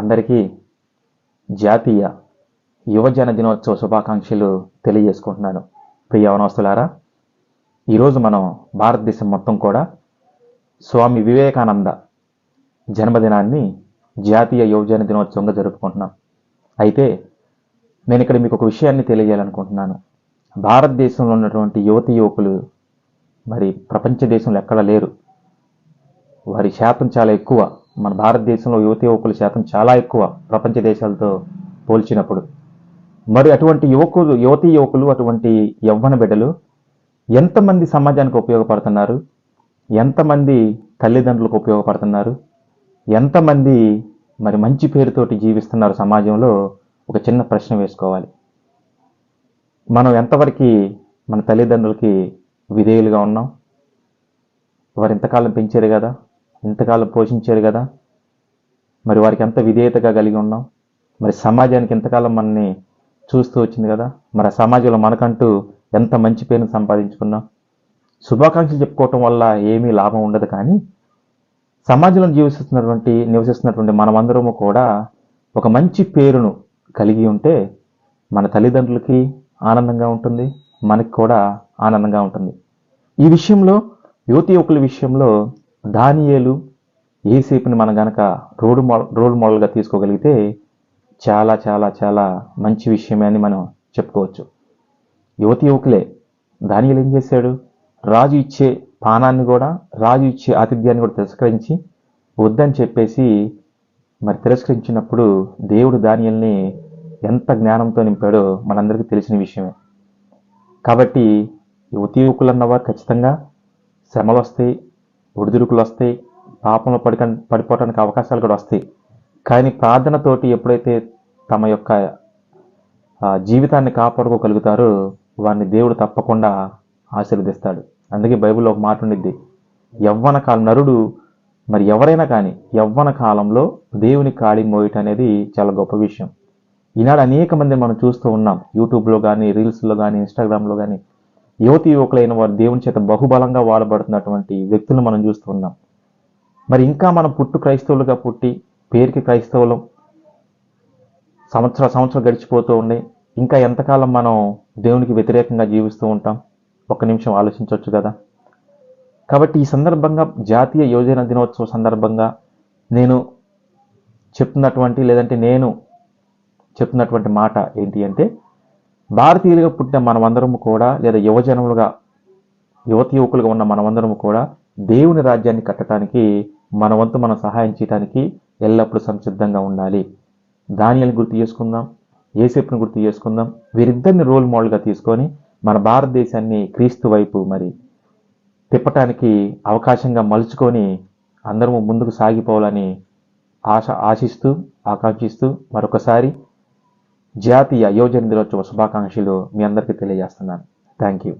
అందరికీ జాతీయ యువజన దినోత్సవ శుభాకాంక్షలు తెలియజేసుకుంటున్నాను. ప్రియ వనవస్తులారా ఈరోజు మనం భారతదేశం మొత్తం కూడా స్వామి వివేకానంద జన్మదినాన్ని జాతీయ యువజన దినోత్సవంగా జరుపుకుంటున్నాం. అయితే నేను ఇక్కడ మీకు ఒక విషయాన్ని తెలియజేయాలనుకుంటున్నాను. భారతదేశంలో ఉన్నటువంటి యువతి యువకులు మరి ప్రపంచ దేశంలో ఎక్కడ లేరు. వారి శాతం చాలా ఎక్కువ. మన భారతదేశంలో యువతి యువకుల శాతం చాలా ఎక్కువ ప్రపంచ దేశాలతో పోల్చినప్పుడు. మరి అటువంటి యువకులు యువతీ యువకులు అటువంటి యవ్వన బిడ్డలు ఎంతమంది సమాజానికి ఉపయోగపడుతున్నారు? ఎంతమంది తల్లిదండ్రులకు ఉపయోగపడుతున్నారు? ఎంతమంది మరి మంచి పేరుతోటి జీవిస్తున్నారు సమాజంలో? ఒక చిన్న ప్రశ్న వేసుకోవాలి. మనం ఎంతవరకు మన తల్లిదండ్రులకి విధేయులుగా ఉన్నాం? వారు ఇంతకాలం పెంచారు కదా? ఇంతకాలం పోషించారు కదా? మరి వారికి ఎంత విధేయతగా కలిగి ఉన్నాం? మరి సమాజానికి ఇంతకాలం మనని చూస్తూ వచ్చింది కదా? మరి ఆ సమాజంలో మనకంటూ ఎంత మంచి పేరును సంపాదించుకున్నాం? శుభాకాంక్షలు చెప్పుకోవటం వల్ల ఏమీ లాభం ఉండదు కానీ సమాజంలో జీవిస్తున్నటువంటి నివసిస్తున్నటువంటి మనమందరము కూడా ఒక మంచి పేరును కలిగి ఉంటే మన తల్లిదండ్రులకి ఆనందంగా ఉంటుంది మనకి కూడా ఆనందంగా ఉంటుంది. ఈ విషయంలో యువతి యువకుల విషయంలో దానియేలు ఏసేపుని మనం గనక రోడ్ మోడల్ రోల్ మోడల్గా తీసుకోగలిగితే చాలా చాలా చాలా మంచి విషయమే అని మనం చెప్పుకోవచ్చు. యువతి యువకులే దానియలు ఏం చేశాడు? రాజు ఇచ్చే పానాన్ని కూడా రాజు ఇచ్చే ఆతిథ్యాన్ని కూడా తిరస్కరించి వద్దని చెప్పేసి మరి తిరస్కరించినప్పుడు దేవుడు దానియల్ని ఎంత జ్ఞానంతో నింపాడో మనందరికీ తెలిసిన విషయమే. కాబట్టి యువతి యువకులు అన్నవారు ఖచ్చితంగా శ్రమలు వస్తాయి ఒడిదుడుకులు వస్తాయి పాపంలో పడిక పడిపోవడానికి అవకాశాలు కూడా వస్తాయి. కానీ ప్రార్థనతోటి ఎప్పుడైతే తమ యొక్క జీవితాన్ని కాపాడుకోగలుగుతారో వారిని దేవుడు తప్పకుండా ఆశీర్వదిస్తాడు. అందుకే బైబిల్లో ఒక మాట ఉండిద్ది. యవ్వన కాలం నరుడు మరి ఎవరైనా కానీ యవ్వన కాలంలో దేవుని కాళీ మోయటం అనేది చాలా గొప్ప విషయం. ఈనాడు అనేక మంది మనం చూస్తూ ఉన్నాం. యూట్యూబ్లో కానీ రీల్స్లో కానీ ఇన్స్టాగ్రామ్లో కానీ. యువతి యువకులైన వారు దేవుని చేత బహుబలంగా వాడబడుతున్నటువంటి వ్యక్తులను మనం చూస్తున్నాం మరి ఇంకా మనం పుట్టు క్రైస్తవులుగా పుట్టి పేరుకి క్రైస్తవులం సంవత్సర సంవత్సరం గడిచిపోతూ ఉండి ఇంకా ఎంతకాలం మనం దేవునికి వ్యతిరేకంగా జీవిస్తూ ఉంటాం? ఒక్క నిమిషం ఆలోచించవచ్చు కదా? కాబట్టి ఈ సందర్భంగా జాతీయ యోజన దినోత్సవ సందర్భంగా నేను చెప్తున్నటువంటి లేదంటే నేను చెప్తున్నటువంటి మాట ఏంటి అంటే భారతీయులుగా పుట్టిన మనమందరము కూడా లేదా యువజనములుగా యువతి యువకులుగా ఉన్న మనమందరము కూడా దేవుని రాజ్యాన్ని కట్టడానికి మన వంతు మనం సహాయం చేయడానికి ఎల్లప్పుడూ సంసిద్ధంగా ఉండాలి. దానియల్ని గుర్తు చేసుకుందాం ఏసేపుని గుర్తు చేసుకుందాం. వీరిద్దరిని రోల్ మోడల్గా తీసుకొని మన భారతదేశాన్ని క్రీస్తు వైపు మరి తిప్పటానికి అవకాశంగా మలుచుకొని అందరము ముందుకు సాగిపోవాలని ఆశ ఆశిస్తూ ఆకాంక్షిస్తూ మరొకసారి జాతీయ యోజన దినోత్సవ శుభాకాంక్షలు మీ అందరికీ తెలియజేస్తున్నాను. Thank you